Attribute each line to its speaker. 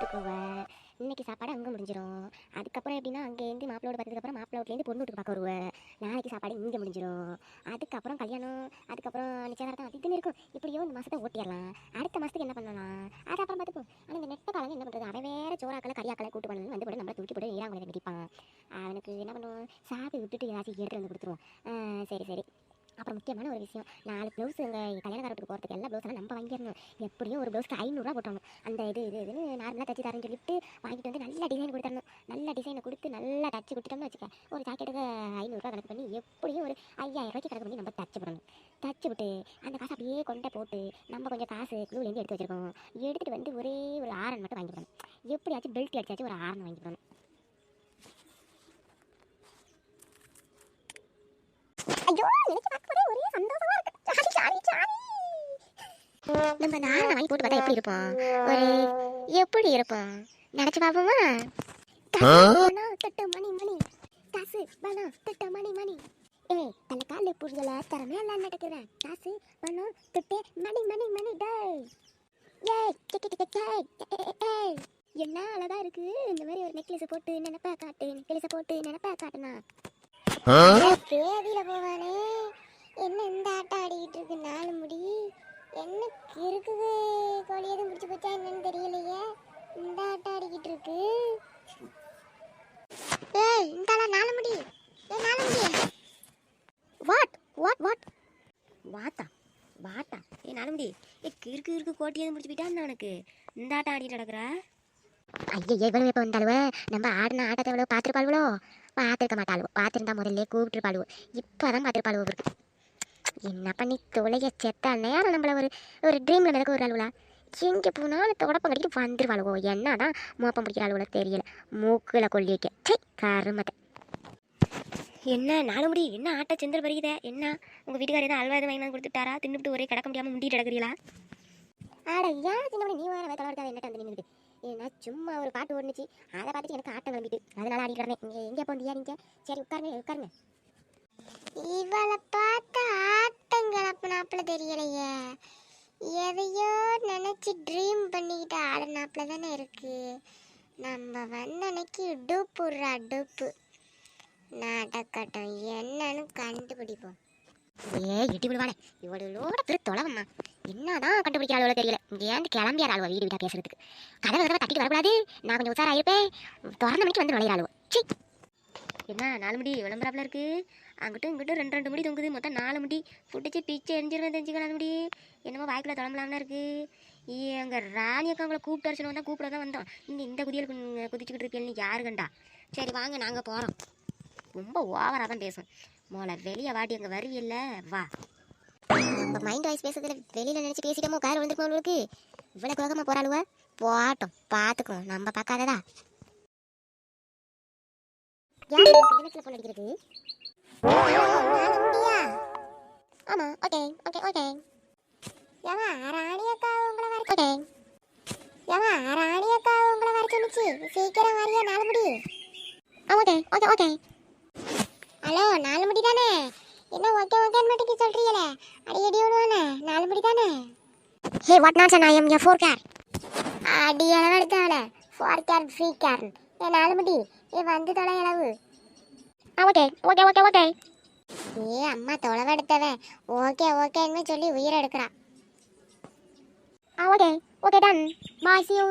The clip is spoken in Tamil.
Speaker 1: பார்த்துக்கோவ இன்னைக்கு சாப்பாடு அங்கே முடிஞ்சிடும் அதுக்கப்புறம் எப்படின்னா அங்கேருந்து மாப்பிளோட பார்த்ததுக்கப்புறம் அப்புறம் வீட்லேருந்து பொண்ணு வீட்டுக்கு பார்க்க வருவேன் நாளைக்கு சாப்பாடு இங்கே முடிஞ்சிடும் அதுக்கப்புறம் கல்யாணம் அதுக்கப்புறம் நிச்சயதார்த்தம் அது இதுன்னு இருக்கும். இப்படியோ இந்த மாதத்தை ஓட்டிடலாம். அடுத்த மாதத்துக்கு என்ன பண்ணலாம்? அது அப்புறம் பார்த்துப்போம். ஆனால் இந்த நெட்ட காலம் என்ன பண்ணுறது அவன் வேறு சோறாக்களை கரியாக்களை கூட்டு பண்ணணும் வந்து போட்டு நம்மளை தூக்கி போட்டு ஈராங்குள்ள மிதிப்பான். அவனுக்கு என்ன பண்ணுவோம் சாப்பிட்டு விட்டுட்டு ஏதாச்சும் எடுத்துகிட்டு வந்து கொடுத்துருவோம் சரி சரி. அப்புறம் முக்கியமான ஒரு விஷயம் நாலு ப்ளவுஸ் எங்கள் கல்யாணக்காரத்துக்கு போகிறதுக்கு எல்லா ப்ளவுஸெல்லாம் நம்ம வாங்கிடணும். எப்படியும் ஒரு ப்ளவுஸ்க்கு ஐநூறுரூவா போட்டணும். அந்த இது இது இதுன்னு நார்மலாக தச்சு தரேன்னு சொல்லிட்டு வாங்கிட்டு வந்து நல்ல டிசைன் கொடுத்துடணும் நல்ல டிசைனை கொடுத்து நல்லா தச்சு கொடுத்துட்டோம்னு வச்சுக்க ஒரு ஜாக்கெட்டுக்கு ஐநூறுரூவா கணக்கு பண்ணி எப்படியும் ஒரு ஐயாயிரம் ரூபாய்க்கு கணக்கு பண்ணி நம்ம தச்சு போடணும். தச்சு விட்டு அந்த காசை அப்படியே கொண்டை போட்டு நம்ம கொஞ்சம் காசு க்ளூலேருந்து எடுத்து வச்சுருக்கோம். எடுத்துகிட்டு வந்து ஒரே ஒரு ஆரன் மட்டும் வாங்கிடணும். எப்படியாச்சும் பெல்ட் அடிச்சாச்சும் ஒரு ஆரன் வாங்கிடணும். ஐயோ எனக்கு பார்க்கவே ஒரே சந்தோஷமா இருக்கு. Jolly jolly. ஜாலி நம்ம ஆரணை வாங்கி போட்டு பார்த்தா எப்படி இருப்போம்? ஒரு எப்படி இருப்போம்? நினைச்சு பாப்போமா பணம் தட்டு மணி மணி காசு பணம் தட்டு மணி மணி ஏய் தலை கால புரியல திறமையெல்லாம் நடக்கிறேன் காசு பணம் துட்டு மணி மணி மணி டேய். ஏய் கே, கே, கே, கே, ஏய், ஏய். என்ன அழகா இருக்கு. இந்த மாதிரி ஒரு நெக்லஸ் போட்டு நினைப்பா காட்டு. நெக்லஸ் போட்டு நினைப்பா காட்டுனா. பேதியில போவானே என்ன இந்த ஆட்டம் ஆடிக்கிட்டு இருக்கு? நாலு முடி. என்ன இருக்குது கோழி எதுவும் பிடிச்சி போச்சா என்னன்னு தெரியலையே. இந்த ஆட்டம் ஆடிக்கிட்டு இருக்கு. ஏய் இந்தாடா நாலு முடி. ஏய் நாலு முடி. What what what. வாத்தா வாட்டா ஏய் நாலு முடி. ஏ கிறுக்கு கிறுக்கு கோட்டி எதுவும் பிடிச்சி போயிட்டா உனக்கு? இந்த ஆட்டம் ஆடிட்டு நடக்குற? ஐயோ எவ்வளவு இப்போ வந்தாலுவ? நம்ம ஆடின ஆட்டத்தை எவ்வளோ பார்த்துருப்பாளுவோ பார்த்துருக்க மாட்டாளுவோ பார்த்துருந்தா முதல்ல கூப்பிட்டுருப்பாளுவோ. இப்போ தான் பார்த்துருப்பாளுவோ இருக்கு என்ன பண்ணி தொலைய செத்த நேரம் நம்மள ஒரு ஒரு ட்ரீமில் மிதக்க ஒரு ஆளுவலா எங்கே போனாலும் தொடப்பம் கட்டிட்டு வந்துருவாளுவோ. என்ன தான் மோப்பம் பிடிக்கிற ஆளுவல தெரியல. மூக்கில் கொல்லி வைக்க. சை கருமத்தை. என்ன நாலு முடி என்ன ஆட்ட செந்தல் பறிக்குதே என்ன? உங்கள் வீட்டுக்காரர் எதாவது அல்வா எதுவும் வாங்கி வந்து கொடுத்துட்டாரா? தின்னுட்டு ஒரே கிடக்க முடியாமல் முண்டிட்டு கிடக்குறீங்களா ஆட ஏன் சின்ன நீ வேற தலைவர்க்காக என்னட்ட வந்து நின்றுட்டு ஏன்னா சும்மா ஒரு பாட்டு ஓடுனுச்சு. அதை பார்த்துட்டு எனக்கு ஆட்டம் கிளம்பிட்டு. அதனால ஆடிக்கிறேன் இங்கே எங்கே போந்தியா நீங்கள் சரி உட்காருங்க உட்காருங்க. இவளை பார்த்து ஆட்டம் கிளப்பினாப்புல தெரியலையே. எதையோ நினச்சி ட்ரீம் பண்ணிக்கிட்டு ஆடினாப்புல தானே இருக்கு. நம்ம வந்தனைக்கு அன்னைக்கு டூப்புடுறா டூப்பு நாட்டக்கட்டம் என்னன்னு கண்டுபிடிப்போம். ஏ இடி விடுவானே இவளோட திரு தொலைவம்மா என்னதான் கண்டுபிடிக்கிறாளோ தெரியல. இங்கேருந்து கிளம்பியார் ஆளுவா வீடு வீட்டா பேசுறதுக்கு? கதவை கதவை தட்டிட்டு வரக்கூடாது. நான் கொஞ்சம் உசாரா இருப்பேன். திறந்த மணிக்கு வந்து நுழையிறாளுவோ. சி என்ன நாலு முடி விளம்பராப்புல இருக்கு? அங்கிட்டும் இங்கிட்டும் ரெண்டு ரெண்டு முடி தொங்குது. மொத்தம் நாலு முடி. ஃபுட்டுச்சு பிச்சு எரிஞ்சிருவேன் தெரிஞ்சுக்க நாலு முடி. என்னமோ வாய்க்குள்ள தொடம்பலாம்னு இருக்கு. எங்கள் ராணி அக்கா உங்களை கூப்பிட்டு வர வந்தால் கூப்பிட தான் வந்தோம். இங்கே இந்த குதியல் குதிச்சுக்கிட்டு இருப்பீங்கன்னு யாரு கண்டா? சரி வாங்க நாங்கள் போகிறோம் ரொம்ப ஓவராக தான் பேசும். மோளை வெளியே வாட்டி அங்கே வருவில்ல வா. நம்ம மைண்ட் வாய்ஸ் பேசுறதுல வெளியில நினைச்சு பேசிட்டோமோ கார் வந்துருக்கோம் உங்களுக்கு? இவ்வளவு கோகமா போறாளுவ? போட்டோம் பாத்துக்கோ நம்ம பார்க்காததா? யார் அடிக்கிறது? ஆமா ஓகே ஓகே ஓகே ஏமா ராணி அக்கா உங்களை வர ஓகே ஏமா ராணி அக்கா உங்களை வர சொன்னிச்சு சீக்கிரம் வரியா நாலு முடி. ஓகே ஓகே ஓகே ஹலோ நாலு முடி தானே? என்ன ஓகே ஓகேன்னு மட்டும் சொல்றீங்களே அடி அடி விடுவானே நாலு முடி தானே hey what not I am ய ஃபோர் கேர் அடி அளவு ஃபோர் கேர் ஃப்ரீ கேர் ஏ நாலு முடி ஏ வந்து தொலை அளவு ஓகே ஓகே ஓகே ஓகே ஏ அம்மா தொலைவு எடுத்தவன் ஓகே ஓகேன்னு சொல்லி உயிர் எடுக்கிறா ஆ okay okay done bye see you